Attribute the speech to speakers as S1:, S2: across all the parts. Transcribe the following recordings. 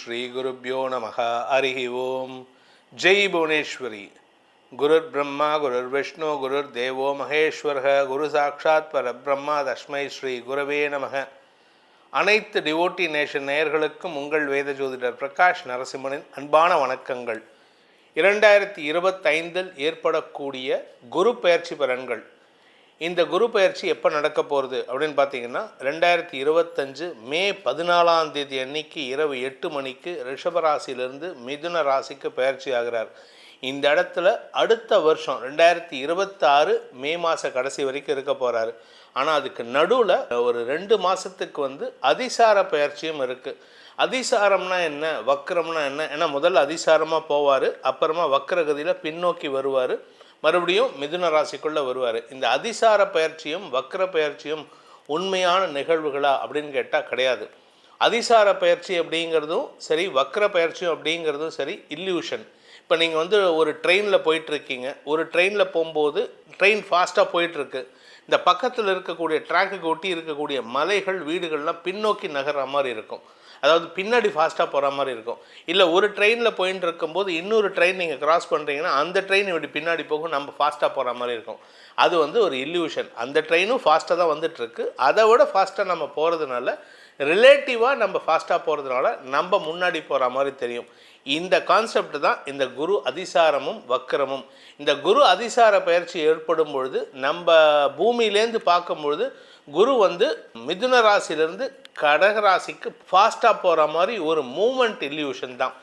S1: ஸ்ரீகுருப்போ நம ஹரி ஓம். ஜெய் புவனேஸ்வரி. குருர் பிரம்மா குருர் விஷ்ணு குருர் தேவோ மகேஸ்வரக. குரு சாட்சாத் பரபிரம்மா தஸ்மை ஸ்ரீ குருவே நமக. அனைத்து டிவோட்டி நேஷன் நேயர்களுக்கும் உங்கள் வேத ஜோதிடர் பிரகாஷ் நரசிம்மனின் அன்பான வணக்கங்கள். இரண்டாயிரத்தி இருபத்தைந்தில் ஏற்படக்கூடிய குரு பெயர்ச்சி பலன்கள். இந்த குரு பயிற்சி எப்போ நடக்க போகிறது அப்படின்னு பார்த்தீங்கன்னா ரெண்டாயிரத்தி இருபத்தஞ்சு மே பதினாலாம் தேதி அன்னைக்கு இரவு எட்டு மணிக்கு ரிஷபராசியிலிருந்து மிதுன ராசிக்கு பயிற்சி ஆகிறார். இந்த இடத்துல அடுத்த வருஷம் ரெண்டாயிரத்தி இருபத்தாறு மே மாத கடைசி வரைக்கும் இருக்க போகிறாரு ஆனால் அதுக்கு நடுவில் ஒரு ரெண்டு மாதத்துக்கு வந்து அதிசார பயிற்சியும் இருக்குது அதிசாரம்னா என்ன? வக்ரம்னா என்ன? ஏன்னா முதல்ல அதிசாரமாக போவார் அப்புறமா வக்ரகதியில் பின்னோக்கி வருவார். மறுபடியும் மிதுன ராசிக்குள்ளே வருவார். இந்த அதிசார பயிற்சியும் வக்ர பயிற்சியும் உண்மையான நிகழ்வுகளா அப்படின்னு கேட்டால் கிடையாது. அதிசார பயிற்சி அப்படிங்கிறதும் சரி வக்ர பயிற்சியும் அப்படிங்கிறதும் சரி இல்யூஷன் இப்போ நீங்கள் வந்து ஒரு ட்ரெயினில் போயிட்டுருக்கீங்க. ஒரு ட்ரெயினில் போகும்போது ட்ரெயின் ஃபாஸ்ட்டாக போயிட்டுருக்கு. இந்த பக்கத்தில் இருக்கக்கூடிய ட்ராக்குக்கு ஒட்டி இருக்கக்கூடிய மலைகள் வீடுகள்லாம் பின்னோக்கி நகர்ற மாதிரி இருக்கும். அதாவது பின்னாடி ஃபாஸ்ட்டாக போகிற மாதிரி இருக்கும். இல்லை ஒரு ட்ரெயினில் போயின்னு இருக்கும்போது இன்னொரு ட்ரெயின் நீங்கள் கிராஸ் பண்ணுறீங்கன்னா அந்த ட்ரெயின் இப்படி பின்னாடி போகும் நம்ம ஃபாஸ்ட்டாக போகிற மாதிரி இருக்கும். அது வந்து ஒரு இல்யூஷன் அந்த ட்ரெயினும் ஃபாஸ்ட்டாக தான் வந்துட்டுருக்கு. அதை விட ஃபாஸ்ட்டாக நம்ம போகிறதுனால ரிலேட்டிவாக நம்ம ஃபாஸ்ட்டாக போகிறதுனால நம்ம முன்னாடி போகிற மாதிரி தெரியும். இந்த கான்செப்ட் தான் இந்த குரு அதிசாரமும் வக்கரமும் இந்த குரு அதிசார பயிற்சி ஏற்படும் பொழுது நம்ம பூமியிலேருந்து பார்க்கும் பொழுது குரு வந்து மிதுன ராசியிலேருந்து கடகராசிக்கு ஃபாஸ்ட்டாக போகிற மாதிரி ஒரு மூமெண்ட் இல்யூஷன் தான்.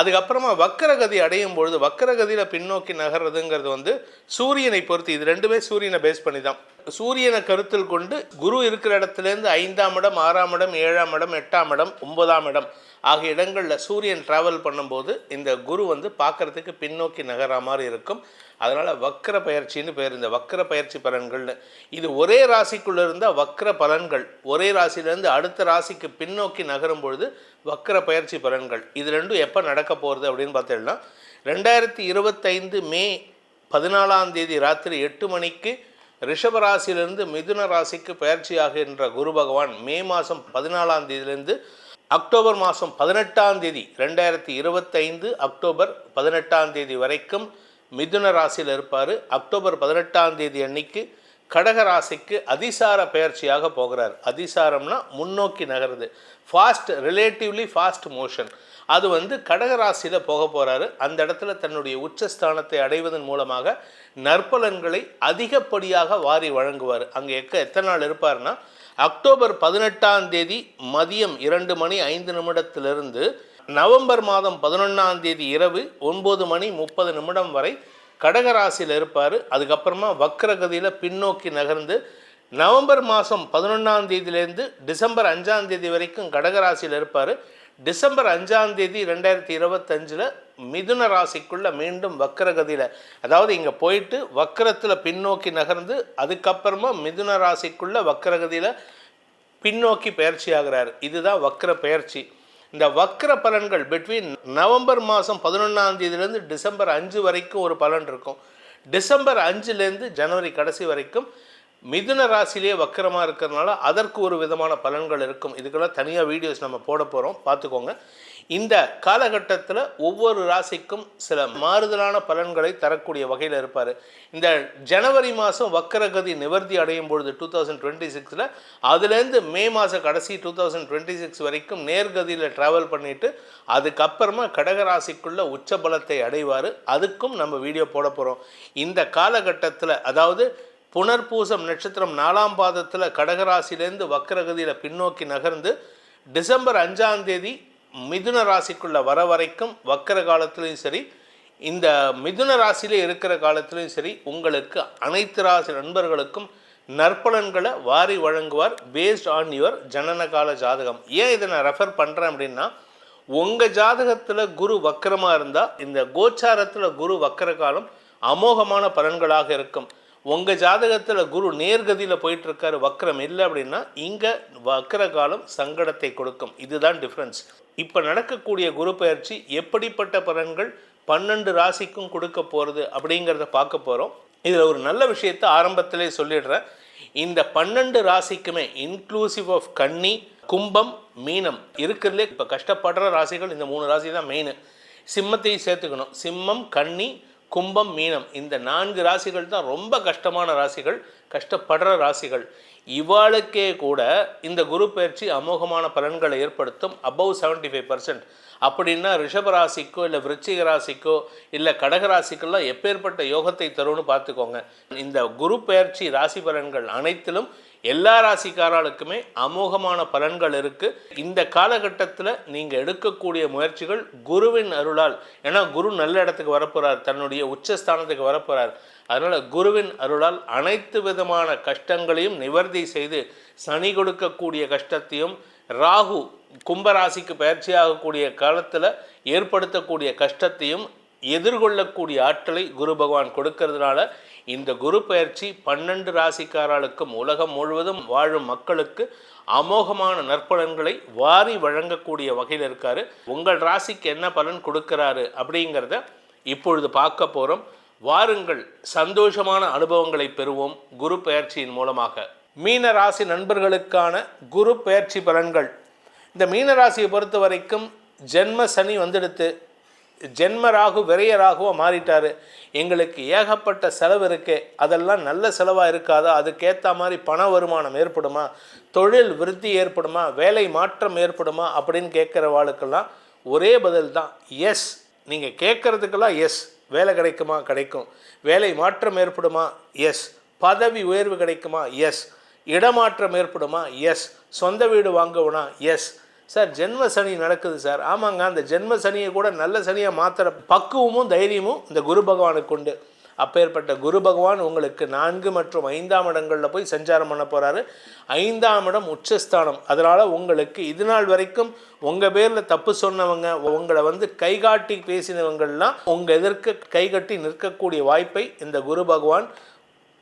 S1: அதுக்கப்புறமா வக்கரகதி அடையும் பொழுது வக்கரகதியில் பின்னோக்கி நகர்றதுங்கிறது வந்து சூரியனை பொறுத்து இது ரெண்டுமே சூரியனை பேஸ் பண்ணி தான் சூரியனை கருத்தில் கொண்டு குரு இருக்கிற இடத்துலேருந்து ஐந்தாம் இடம் ஆறாம் இடம் ஏழாம் இடம் எட்டாம் இடம் ஒன்பதாம் இடம் ஆகிய இடங்களில் சூரியன் ட்ராவல் பண்ணும்போது இந்த குரு வந்து பார்க்குறதுக்கு பின்னோக்கி நகரா மாதிரி இருக்கும். அதனால் வக்கர பயிற்சின்னு பேர் இந்த வக்கர பயிற்சி பலன்கள்னு. இது ஒரே ராசிக்குள்ளே இருந்தால் வக்கர பலன்கள். ஒரே ராசியிலேருந்து அடுத்த ராசிக்கு பின்னோக்கி நகரும் பொழுது வக்கர பயிற்சி பலன்கள். இது ரெண்டும் எப்போ நடக்க போகிறது அப்படின்னு பார்த்தீங்கன்னா ரெண்டாயிரத்தி இருபத்தைந்து மே பதினாலாம் தேதி ராத்திரி எட்டு மணிக்கு ரிஷபராசியிலிருந்து மிதுன ராசிக்கு பயிற்சியாகின்ற குரு பகவான் மே மாதம் பதினாலாம் தேதியிலிருந்து அக்டோபர் மாதம் பதினெட்டாம் தேதி ரெண்டாயிரத்தி இருபத்தைந்து அக்டோபர் பதினெட்டாம் தேதி வரைக்கும் மிதுன ராசியில் இருப்பார். அக்டோபர் பதினெட்டாம் தேதி அன்னைக்கு கடகராசிக்கு அதிசார பயிற்சியாக போகிறார். அதிசாரம்னா முன்னோக்கி நகருது. ஃபாஸ்ட் ரிலேட்டிவ்லி ஃபாஸ்ட் மோஷன் அது வந்து கடகராசியில் போக போகிறாரு அந்த இடத்துல தன்னுடைய உச்சஸ்தானத்தை அடைவதன் மூலமாக நற்பலன்களை அதிகப்படியாக வாரி வழங்குவார். அங்கே எக்க எத்தனை நாள் இருப்பார்னா அக்டோபர் பதினெட்டாம் தேதி மதியம் இரண்டு மணி ஐந்து நிமிடத்திலிருந்து நவம்பர் மாதம் பதினொன்றாம் தேதி இரவு ஒன்பது மணி முப்பது நிமிடம் வரை கடகராசியில் இருப்பார். அதுக்கப்புறமா வக்ரகதியில் பின்னோக்கி நகர்ந்து நவம்பர் மாதம் பதினொன்றாம் தேதியிலேருந்து டிசம்பர் அஞ்சாம் தேதி வரைக்கும் கடகராசியில் இருப்பார். டிசம்பர் அஞ்சாம் தேதி ரெண்டாயிரத்தி இருபத்தஞ்சில் மிதுன ராசிக்குள்ளே மீண்டும் வக்கரகதியில் அதாவது இங்கே போயிட்டு வக்கரத்தில் பின்னோக்கி நகர்ந்து அதுக்கப்புறமா மிதுன ராசிக்குள்ளே வக்கரகதியில் பின்னோக்கி பயிற்சி ஆகிறார். இதுதான் வக்கர பயிற்சி. இந்த வக்கர பலன்கள் பிட்வீன் நவம்பர் மாதம் பதினொன்றாம் தேதியிலேருந்து டிசம்பர் அஞ்சு வரைக்கும் ஒரு பலன் இருக்கும். டிசம்பர் அஞ்சுலேருந்து ஜனவரி கடைசி வரைக்கும் மிதுன ராசிலேயே வக்கரமாக இருக்கிறதுனால அதற்கு ஒரு விதமான பலன்கள் இருக்கும். இதுக்கெல்லாம் தனியாக வீடியோஸ் நம்ம போட போகிறோம் பார்த்துக்கோங்க. இந்த காலகட்டத்தில் ஒவ்வொரு ராசிக்கும் சில மாறுதலான பலன்களை தரக்கூடிய வகையில் இருப்பார். இந்த ஜனவரி மாதம் வக்கரகதி நிவர்த்தி அடையும் பொழுது டூ தௌசண்ட் டுவெண்ட்டி சிக்ஸில் அதுலேருந்து மே மாத கடைசி டூ தௌசண்ட் டுவெண்ட்டி சிக்ஸ் வரைக்கும் நேர்கதியில் ட்ராவல் பண்ணிவிட்டு அதுக்கப்புறமா கடகராசிக்குள்ளே உச்ச பலத்தை அடைவார். அதுக்கும் நம்ம வீடியோ போட போகிறோம் இந்த காலகட்டத்தில் அதாவது புனர்பூசம் நட்சத்திரம் நாலாம் பாதத்தில் கடகராசிலேருந்து வக்கரகதியில் பின்னோக்கி நகர்ந்து டிசம்பர் அஞ்சாம் தேதி மிதுன ராசிக்குள்ளே வர வரைக்கும் வக்கர காலத்துலேயும் சரி இந்த மிதுன ராசியிலே இருக்கிற காலத்துலேயும் சரி உங்களுக்கு அனைத்து ராசி நண்பர்களுக்கும் நற்பலன்களை வாரி வழங்குவார். பேஸ்ட் ஆன் யுவர் ஜனன கால ஜாதகம். ஏன் இதை நான் ரெஃபர் பண்ணுறேன் அப்படின்னா உங்கள் ஜாதகத்தில் குரு வக்கரமாக இருந்தால் இந்த கோச்சாரத்தில் குரு வக்கர காலம் அமோகமான பலன்களாக இருக்கும். உங்கள் ஜாதகத்தில் குரு நேர்கதியில் போயிட்டுருக்காரு வக்கரம் இல்லை அப்படின்னா இங்கே வக்கர காலம் சங்கடத்தை கொடுக்கும். இதுதான் டிஃப்ரென்ஸ் இப்போ நடக்கக்கூடிய குரு பயிற்சி எப்படிப்பட்ட பலன்கள் பன்னெண்டு ராசிக்கும் கொடுக்க போகிறது அப்படிங்கிறத பார்க்க போகிறோம் இதில் ஒரு நல்ல விஷயத்தை ஆரம்பத்திலே சொல்லிடுறேன். இந்த பன்னெண்டு ராசிக்குமே இன்க்ளூசிவ் ஆஃப் கன்னி கும்பம் மீனம் இருக்கிறதுலே இப்போ கஷ்டப்படுற ராசிகள் இந்த மூணு ராசி தான் மெயின் சிம்மத்தையும் சேர்த்துக்கணும். சிம்மம் கன்னி கும்பம் மீனம். இந்த நான்கு ராசிகள் தான் ரொம்ப கஷ்டமான ராசிகள் கஷ்டப்படுற ராசிகள். இவாளுக்கே கூட இந்த குரு பயிற்சி அமோகமான பலன்களை ஏற்படுத்தும் அபவ் செவன்டி ஃபைவ் பர்சன்ட் அப்படின்னா ரிஷபராசிக்கோ இல்லை விருச்சிக ராசிக்கோ இல்லை கடக ராசிக்கெல்லாம் எப்பேற்பட்ட யோகத்தை தரும்னு பார்த்துக்கோங்க. இந்த குரு பெயர்ச்சி ராசி பலன்கள் அனைத்திலும் எல்லா ராசிக்காரர்களுக்குமே அமோகமான பலன்கள் இருக்கு. இந்த காலகட்டத்தில் நீங்கள் எடுக்கக்கூடிய முயற்சிகள் குருவின் அருளால். ஏன்னா குரு நல்ல இடத்துக்கு வரப்போறார் தன்னுடைய உச்சஸ்தானத்துக்கு வரப்போறார். அதனால குருவின் அருளால் அனைத்து விதமான கஷ்டங்களையும் நிவர்த்தி செய்து சனி கொடுக்கக்கூடிய கஷ்டத்தையும் ராகு கும்பராசிக்கு பயிற்சியாகக்கூடிய காலத்தில் ஏற்படுத்தக்கூடிய கஷ்டத்தையும் எதிர்கொள்ளக்கூடிய ஆற்றலை குரு பகவான் கொடுக்கறதுனால இந்த குரு பயிற்சி பன்னெண்டு ராசிக்காரர்களுக்கும் உலகம் முழுவதும் வாழும் மக்களுக்கு அமோகமான நற்பலன்களை வாரி வழங்கக்கூடிய வகையில் இருக்காரு. உங்கள் ராசிக்கு என்ன பலன் கொடுக்கறாரு அப்படிங்கிறத இப்பொழுது பார்க்க போகிறோம் வாருங்கள் சந்தோஷமான அனுபவங்களை பெறுவோம் குரு பயிற்சியின் மூலமாக. மீன ராசி நண்பர்களுக்கான குரு பயிற்சி பலன்கள் இந்த மீனராசியை பொறுத்த வரைக்கும் ஜென்ம சனி வந்துடுத்து. ஜென்ம ராகு மாறிட்டார். எங்களுக்கு ஏகப்பட்ட செலவு இருக்கே. அதெல்லாம் நல்ல செலவாக இருக்காதா? அதுக்கேற்ற மாதிரி பண வருமானம் ஏற்படுமா? தொழில் விருத்தி ஏற்படுமா? வேலை மாற்றம் ஏற்படுமா? அப்படின்னு கேட்குற வாழ்க்கெல்லாம் ஒரே பதில் தான் எஸ் நீங்கள் கேட்குறதுக்கெல்லாம் எஸ் வேலை கிடைக்குமா? கிடைக்கும். வேலை மாற்றம் ஏற்படுமா? எஸ் பதவி உயர்வு கிடைக்குமா? எஸ் இடமாற்றம் ஏற்படுமா? எஸ் சொந்த வீடு வாங்குவனா எஸ் சார் ஜென்ம சனி நடக்குது சார். ஆமாங்க அந்த ஜென்ம சனியை கூட நல்ல சனியாக மாற்றுற பக்குவமும் தைரியமும் இந்த குரு பகவானுக்கு உண்டு. அப்பேற்பட்ட குரு பகவான் உங்களுக்கு நான்கு மற்றும் ஐந்தாம் இடங்களில் போய் சஞ்சாரம் பண்ண போகிறாரு ஐந்தாம் இடம் உச்சஸ்தானம். அதனால் உங்களுக்கு இது நாள் வரைக்கும் உங்கள் பேரில் தப்பு சொன்னவங்க உங்களை வந்து கைகாட்டி பேசினவங்கள்லாம் உங்கள் எதிர்க்க கைகட்டி நிற்கக்கூடிய வாய்ப்பை இந்த குரு பகவான்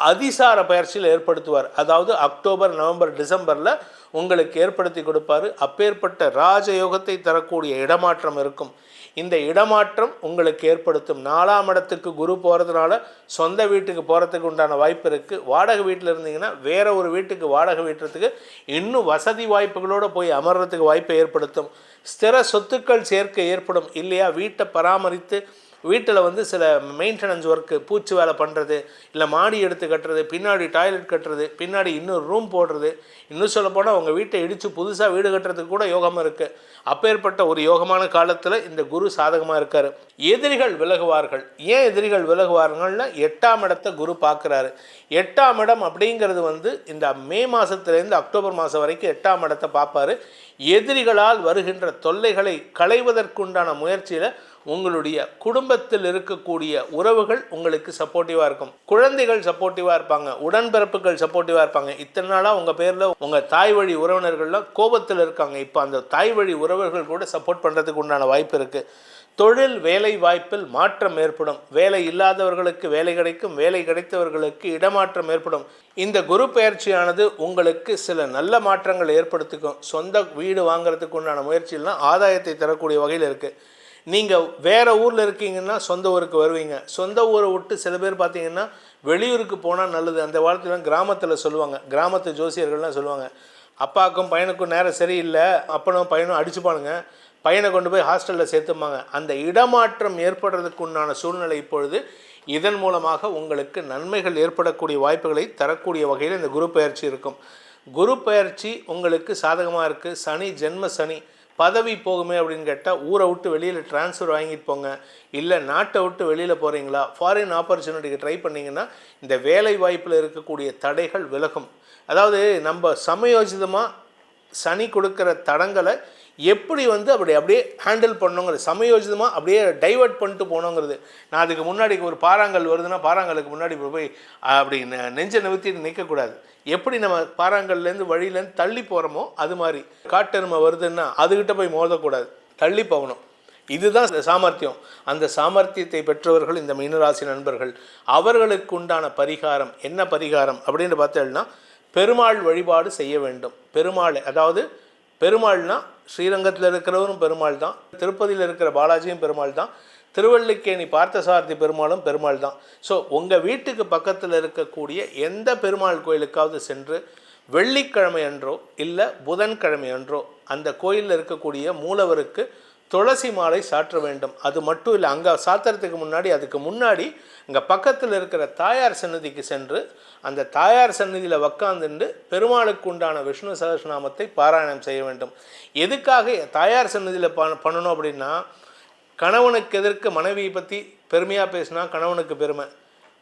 S1: அதிசார பயிற்சியில் ஏற்படுத்துவார். அதாவது அக்டோபர் நவம்பர் டிசம்பரில் உங்களுக்கு ஏற்படுத்தி கொடுப்பாரு. அப்பேற்பட்ட ராஜயோகத்தை தரக்கூடிய இடமாற்றம் இருக்கும். இந்த இடமாற்றம் உங்களுக்கு ஏற்படுத்தும். நாலாம் இடத்துக்கு குரு போகிறதுனால சொந்த வீட்டுக்கு போகிறதுக்கு உண்டான வாய்ப்பு இருக்குது வாடகை வீட்டில் இருந்தீங்கன்னா வேறு ஒரு வீட்டுக்கு வாடகை வீட்டுறதுக்கு இன்னும் வசதி வாய்ப்புகளோடு போய் அமர்றதுக்கு வாய்ப்பை ஏற்படுத்தும். ஸ்திர சொத்துக்கள் சேர்க்கை ஏற்படும். இல்லையா? வீட்டை பராமரித்து வீட்டில் வந்து சில மெயின்டெனன்ஸ் ஒர்க்கு பூச்சி வேலை பண்ணுறது இல்லை மாடி எடுத்து கட்டுறது பின்னாடி டாய்லெட் கட்டுறது பின்னாடி இன்னொரு ரூம் போடுறது. இன்னும் சொல்லப்போனால் உங்கள் வீட்டை இடித்து புதுசாக வீடு கட்டுறதுக்கு கூட யோகம் இருக்குது அப்பேற்பட்ட ஒரு யோகமான காலத்தில் இந்த குரு சாதகமாக இருக்கார். எதிரிகள் விலகுவார்கள். ஏன் எதிரிகள் விலகுவார்கள்னா எட்டாம் இடத்தை குரு பார்க்குறாரு. எட்டாம் இடம் அப்படிங்கிறது வந்து இந்த மே மாதத்துலேருந்து அக்டோபர் மாதம் வரைக்கும் எட்டாம் இடத்தை பார்ப்பாரு. எதிரிகளால் வருகின்ற தொல்லைகளை களைவதற்குண்டான முயற்சியில் உங்களுடைய குடும்பத்தில் இருக்கக்கூடிய உறவுகள் உங்களுக்கு சப்போர்ட்டிவாக இருக்கும். குழந்தைகள் சப்போர்ட்டிவாக இருப்பாங்க. உடன்பிறப்புகள் சப்போர்ட்டிவாக இருப்பாங்க. இத்தனை நாளாக உங்கள் பேரில் உங்கள் தாய் வழி உறவினர்கள்லாம் கோபத்தில் இருக்காங்க. இப்போ அந்த தாய் வழி உறவுகள் கூட சப்போர்ட் பண்ணுறதுக்கு உண்டான வாய்ப்பு இருக்குது தொழில் வேலை வாய்ப்பில் மாற்றம் ஏற்படும். வேலை இல்லாதவர்களுக்கு வேலை கிடைக்கும். வேலை கிடைத்தவர்களுக்கு இடமாற்றம் ஏற்படும். இந்த குரு பயிற்சியானது உங்களுக்கு சில நல்ல மாற்றங்கள் ஏற்படுத்திக்கும். சொந்த வீடு வாங்குறதுக்கு உண்டான முயற்சியெல்லாம் ஆதாயத்தை தரக்கூடிய வகையில் இருக்குது நீங்கள் வேறு ஊரில் இருக்கீங்கன்னா சொந்த ஊருக்கு வருவீங்க. சொந்த ஊரை விட்டு சில பேர் பார்த்தீங்கன்னா வெளியூருக்கு போனால் நல்லது. அந்த காலத்துலாம் கிராமத்தில் சொல்லுவாங்க. கிராமத்து ஜோசியர்கள்லாம் சொல்லுவாங்க. அப்பாவுக்கும் பையனுக்கும் நேரம் சரியில்லை. அப்பனும் பையனும் அடிச்சுப்பானுங்க. பையனை கொண்டு போய் ஹாஸ்டலில் சேர்த்துப்பாங்க அந்த இடமாற்றம் ஏற்படுறதுக்கு உண்டான சூழ்நிலை இப்பொழுது இதன் மூலமாக உங்களுக்கு நன்மைகள் ஏற்படக்கூடிய வாய்ப்புகளை தரக்கூடிய வகையில் இந்த குரு பயிற்சி இருக்கும். குரு பயிற்சி உங்களுக்கு சாதகமாக இருக்குது சனி ஜென்ம சனி பதவி போகுமே அப்படின்னு கேட்டால் ஊரை விட்டு வெளியில் ட்ரான்ஸ்ஃபர் வாங்கிட்டு போங்க. இல்லை நாட்டை விட்டு வெளியில் போகிறீங்களா ஃபாரின் ஆப்பர்ச்சுனிட்டிக்கு ட்ரை பண்ணிங்கன்னா இந்த வேலை வாய்ப்பில் இருக்கக்கூடிய தடைகள் விலகும். அதாவது நம்ம சமயோஜிதமாக சனி கொடுக்குற தடங்களை எப்படி வந்து அப்படி அப்படியே ஹேண்டில் பண்ணணுங்கிறது சமயோஜிதமாக அப்படியே டைவர்ட் பண்ணிட்டு போகணுங்கிறது நான் அதுக்கு முன்னாடி ஒரு பாறாங்கல் வருதுன்னா பாறாங்கலுக்கு முன்னாடி போய் அப்படி நெ- நெஞ்சை நிறுத்திட்டு நிற்கக்கூடாது எப்படி நம்ம பாறாங்கல்லேருந்து வழியிலேருந்து தள்ளி போகிறோமோ அது மாதிரி. காட்டெருமை வருதுன்னா அதுக்கிட்ட போய் மோதக்கூடாது. தள்ளி போகணும். இதுதான் சாமர்த்தியம். அந்த சாமர்த்தியத்தை பெற்றவர்கள் இந்த மீனராசி நண்பர்கள் அவர்களுக்கு உண்டான பரிகாரம் என்ன பரிகாரம் அப்படின்னு பார்த்தேன்னா பெருமாள் வழிபாடு செய்ய வேண்டும். பெருமாள் அதாவது பெருமாள்னா ஸ்ரீரங்கத்தில் இருக்கிறவரும் பெருமாள் தான். திருப்பதியில் இருக்கிற பாலாஜியும் பெருமாள் தான். திருவள்ளிக்கேணி பார்த்தசாரதி பெருமாளும் பெருமாள் தான். ஸோ உங்கள் வீட்டுக்கு பக்கத்தில் இருக்கக்கூடிய எந்த பெருமாள் கோயிலுக்காவது சென்று வெள்ளிக்கிழமை அன்றோ இல்லை புதன்கிழமை அன்றோ அந்த கோயிலில் இருக்கக்கூடிய மூலவருக்கு துளசி மாலை சாற்ற வேண்டும். அது மட்டும் இல்லை அங்கே சாத்துறதுக்கு முன்னாடி அதுக்கு முன்னாடி இங்கே பக்கத்தில் இருக்கிற தாயார் சன்னதிக்கு சென்று அந்த தாயார் சன்னதியில் உக்காந்துண்டு பெருமாளுக்கு உண்டான விஷ்ணு சகஸ்ரநாமத்தை பாராயணம் செய்ய வேண்டும். எதுக்காக தாயார் சன்னதியில் பண்ணணும் அப்படின்னா கணவனுக்கு எதிர்க்க மனைவியை பற்றி பெருமையாக பேசினா கணவனுக்கு பெருமை.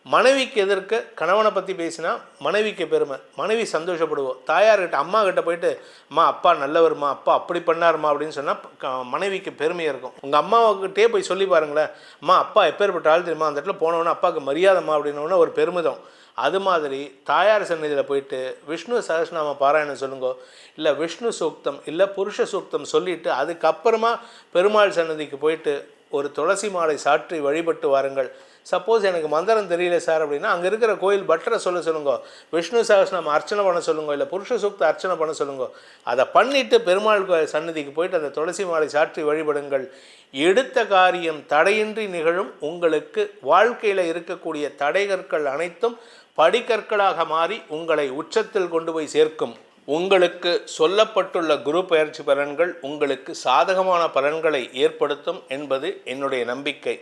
S1: மனைவிக்கு எதிர்க்க கணவனை பற்றி பேசினா மனைவிக்கு பெருமை. மனைவி சந்தோஷப்படுவோம் தாயார்கிட்ட அம்மா கிட்ட போயிட்டு அம்மா அப்பா நல்லவர்மா? அப்பா அப்படி பண்ணாருமா? அப்படின்னு சொன்னால் மனைவிக்கு பெருமையாக இருக்கும். உங்கள் அம்மாவுக்கிட்டே போய் சொல்லி பாருங்களேன். அம்மா அப்பா எப்பேற்பட்ட ஆள் தெரியுமா? அந்த இடத்துல போனவொன்னே அப்பாவுக்கு மரியாதைம்மா? அப்படின்னோடனே ஒரு பெருமிதம் அது மாதிரி தாயார் சந்நிதியில் போயிட்டு விஷ்ணு சகஸ்ரநாம பாராயணம் சொல்லுங்க. இல்லை விஷ்ணு சூக்தம் இல்லை புருஷ சூக்தம் சொல்லிட்டு அதுக்கப்புறமா பெருமாள் சன்னதிக்கு போயிட்டு ஒரு துளசி மாலை சாற்றி வழிபட்டு வாருங்கள். சப்போஸ் எனக்கு மந்திரம் தெரியல சார் அப்படின்னா அங்கே இருக்கிற கோயில் பட்டரை சொல்ல சொல்லுங்க. விஷ்ணு சகசனம் அர்ச்சனை பண்ண சொல்லுங்க இல்லை புருஷ சூக்த அர்ச்சனை பண்ண சொல்லுங்க. அதை பண்ணிட்டு பெருமாள் கோயில் சன்னதிக்கு போயிட்டு அந்த துளசி மாலை சாற்றி வழிபடுங்கள். எடுத்த காரியம் தடையின்றி நிகழும். உங்களுக்கு வாழ்க்கையில் இருக்கக்கூடிய தடைகற்கள் அனைத்தும் படிக்கற்களாக மாறி உங்களை உச்சத்தில் கொண்டு போய் சேர்க்கும். உங்களுக்கு சொல்லப்பட்டுள்ள குரு பயிற்சி பலன்கள் உங்களுக்கு சாதகமான பலன்களை ஏற்படுத்தும் என்பது என்னுடைய நம்பிக்கை.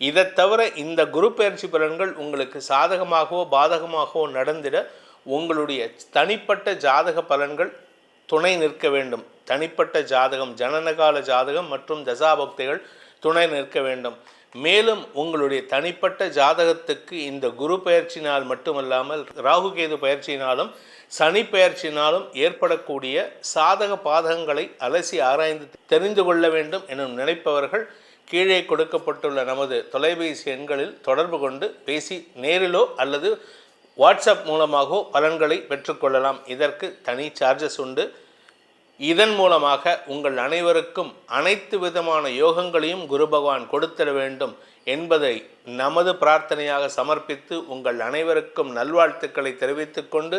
S1: இதை தவிர இந்த குரு பயிற்சி பலன்கள் உங்களுக்கு சாதகமாகவோ பாதகமாகவோ நடந்திட உங்களுடைய தனிப்பட்ட ஜாதக பலன்கள் துணை நிற்க வேண்டும். தனிப்பட்ட ஜாதகம் ஜனனகால ஜாதகம் மற்றும் தசாபக்திகள் துணை நிற்க வேண்டும். மேலும் உங்களுடைய தனிப்பட்ட ஜாதகத்துக்கு இந்த குரு பயிற்சினால் மட்டுமல்லாமல் ராகுகேது பயிற்சியினாலும் சனி பெயர்ச்சினாலும் ஏற்படக்கூடிய சாதக பாதகங்களை அலசி ஆராய்ந்து தெரிந்து கொள்ள வேண்டும் என நினைப்பவர்கள் கீழே கொடுக்கப்பட்டுள்ள நமது தொலைபேசி எண்களில் தொடர்பு கொண்டு பேசி நேரிலோ அல்லது வாட்ஸ்அப் மூலமாகவோ பலன்களை பெற்றுக்கொள்ளலாம். இதற்கு தனி சார்ஜஸ் உண்டு. இதன் மூலமாக உங்கள் அனைவருக்கும் அனைத்து விதமான யோகங்களையும் குரு பகவான் கொடுத்திட வேண்டும் என்பதை நமது பிரார்த்தனையாக சமர்ப்பித்து உங்கள் அனைவருக்கும் நல்வாழ்த்துக்களை தெரிவித்துக்கொண்டு